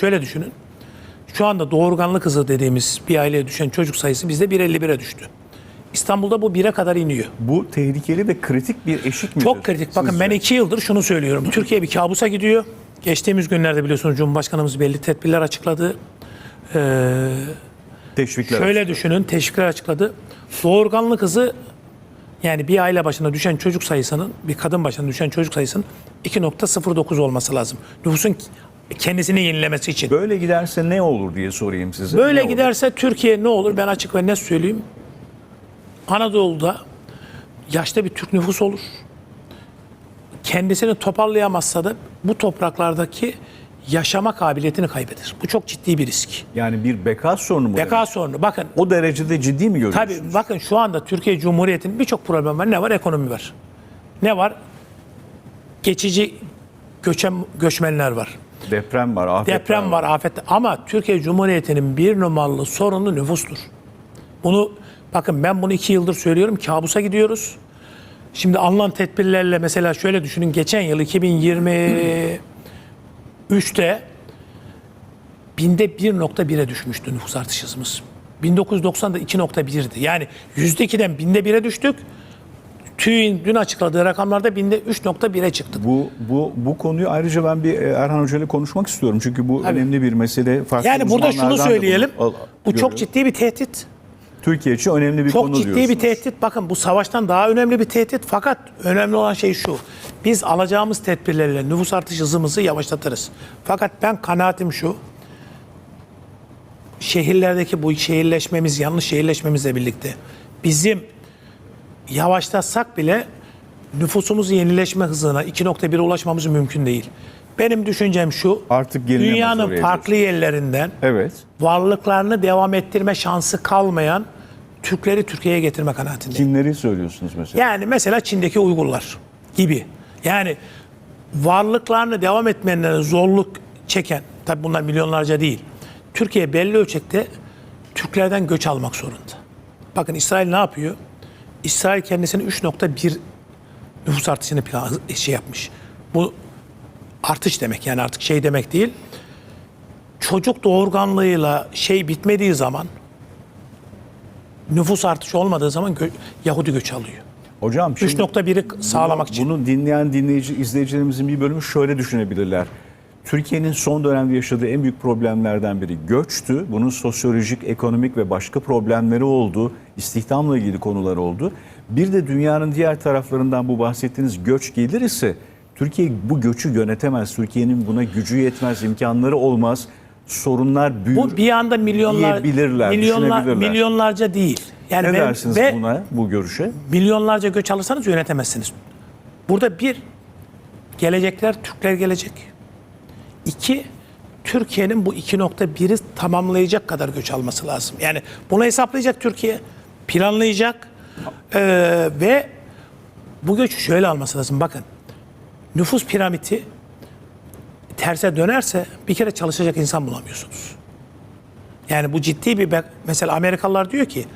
Şöyle düşünün. Şu anda doğurganlı kızı dediğimiz bir aileye düşen çocuk sayısı bizde 1.51'e düştü. İstanbul'da bu 1'e kadar iniyor. Bu tehlikeli ve kritik bir eşik midir? Çok kritik. Bakın ben iki yıldır şunu söylüyorum. Türkiye bir kabusa gidiyor. Geçtiğimiz günlerde biliyorsunuz Cumhurbaşkanımız belli tedbirler açıkladı. teşvikler. Şöyle düşünün, teşvikler açıkladı. Doğurganlı kızı yani bir aile başına düşen çocuk sayısının, bir kadın başına düşen çocuk sayısının 2.09 olması lazım. Nüfusun kendisini yenilemesi için. Böyle giderse ne olur diye sorayım size. Böyle Ne olur? giderse Türkiye ne olur? Ben açık ve net söyleyeyim. Anadolu'da yaşta bir Türk nüfus olur. Kendisini toparlayamazsa da bu topraklardaki yaşama kabiliyetini kaybeder. Bu çok ciddi bir risk. Yani bir beka sorunu mu? Beka demek? sorunu. Bakın O derecede ciddi mi görüyorsunuz? Tabii bakın şu anda Türkiye Cumhuriyeti'nin birçok problem var. Ne var? Ekonomi var. Ne var? Geçici göçem, göçmenler var. Deprem var, afetler Deprem var, afet. Ama Türkiye Cumhuriyeti'nin bir numaralı sorunu nüfustur. Bunu bakın ben bunu iki yıldır söylüyorum. Kabusa gidiyoruz. Şimdi alınan tedbirlerle mesela şöyle düşünün. Geçen yıl 2023'te binde 1.1'e düşmüştü nüfus artış hızımız. 1990'da 2.1'di. Yani %2'den binde 1'e düştük. TÜİ'nin dün açıkladığı rakamlarda binde 3.1'e çıktık. Bu bu bu konuyu ayrıca ben bir e, Erhan Hoca ile konuşmak istiyorum. Çünkü bu önemli bir mesele. Farklı Yani burada şunu söyleyelim. bunu al- Bu çok ciddi bir tehdit. Türkiye için önemli bir Çok konu ciddi diyorsunuz. bir tehdit. Bakın bu savaştan daha önemli bir tehdit. Fakat önemli olan şey şu. Biz alacağımız tedbirlerle nüfus artış hızımızı yavaşlatırız. Fakat ben kanaatim şu. Şehirlerdeki bu şehirleşmemiz, yanlış şehirleşmemizle birlikte bizim yavaşlatsak bile nüfusumuzu yenileşme hızına 2.1'e ulaşmamız mümkün değil. Benim düşüncem şu. Artık dünyanın diyorsun. farklı yerlerinden Evet. varlıklarını devam ettirme şansı kalmayan Türkleri Türkiye'ye getirme kanaatindeyim. Kimleri söylüyorsunuz mesela? Yani mesela Çin'deki Uygurlar gibi. Yani varlıklarını devam etmeyenlere zorluk çeken, tabi bunlar milyonlarca değil. Türkiye belli ölçekte Türklerden göç almak zorunda. Bakın İsrail ne yapıyor? İsrail kendisine 3.1 nüfus artışını plan, şey yapmış. Bu artış demek yani artık şey demek değil. Çocuk doğurganlığıyla şey bitmediği zaman nüfus artışı olmadığı zaman gö- Yahudi göç alıyor. Hocam şimdi 3.1'i sağlamak için. Bunu dinleyen dinleyici izleyicilerimizin bir bölümü şöyle düşünebilirler. Türkiye'nin son dönemde yaşadığı en büyük problemlerden biri göçtü. Bunun sosyolojik, ekonomik ve başka problemleri oldu. İstihdamla ilgili konular oldu. Bir de dünyanın diğer taraflarından bu bahsettiğiniz göç gelir ise Türkiye bu göçü yönetemez. Türkiye'nin buna gücü yetmez, imkanları olmaz. Sorunlar büyür. Bu bir anda milyonlar, milyonlar, milyonlarca değil. Yani ne ben- dersiniz ve buna, bu görüşe? milyonlarca göç alırsanız yönetemezsiniz. Burada bir, gelecekler Türkler gelecek. İki, Türkiye'nin bu 2.1'i tamamlayacak kadar göç alması lazım. Yani bunu hesaplayacak Türkiye, planlayacak Ee, ve bu göçü şöyle alması lazım. Bakın, nüfus piramidi terse dönerse bir kere çalışacak insan bulamıyorsunuz. Yani bu ciddi bir mesela Amerikalılar diyor ki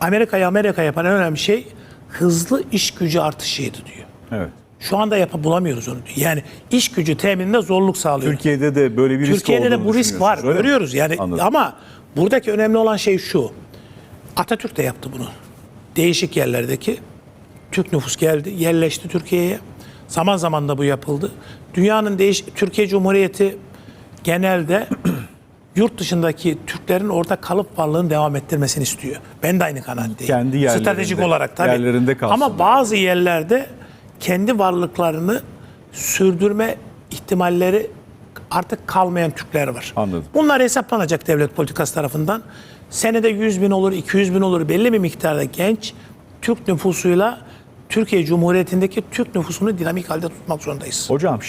Amerika'yı Amerika yapan en önemli şey hızlı iş gücü artışıydı diyor. Evet. Şu anda yapa bulamıyoruz onu. Yani iş gücü temininde zorluk sağlıyor. Türkiye'de de böyle bir risk Türkiye'de de bu risk var. öyle mi? Görüyoruz yani Anladım. ama buradaki önemli olan şey şu. Atatürk de yaptı bunu. Değişik yerlerdeki Türk nüfus geldi, yerleşti Türkiye'ye. Zaman zaman da bu yapıldı. Dünyanın değiş Türkiye Cumhuriyeti genelde yurt dışındaki Türklerin orada kalıp varlığını devam ettirmesini istiyor. Ben de aynı kanaatteyim. Kendi yerlerinde, Stratejik olarak tabii. yerlerinde kalsınlar. Ama bazı yerlerde kendi varlıklarını sürdürme ihtimalleri artık kalmayan Türkler var. Anladım. Bunlar hesaplanacak devlet politikası tarafından. Senede 100 bin olur, 200 bin olur belli bir miktarda genç Türk nüfusuyla Türkiye Cumhuriyeti'ndeki Türk nüfusunu dinamik halde tutmak zorundayız. Hocam şimdi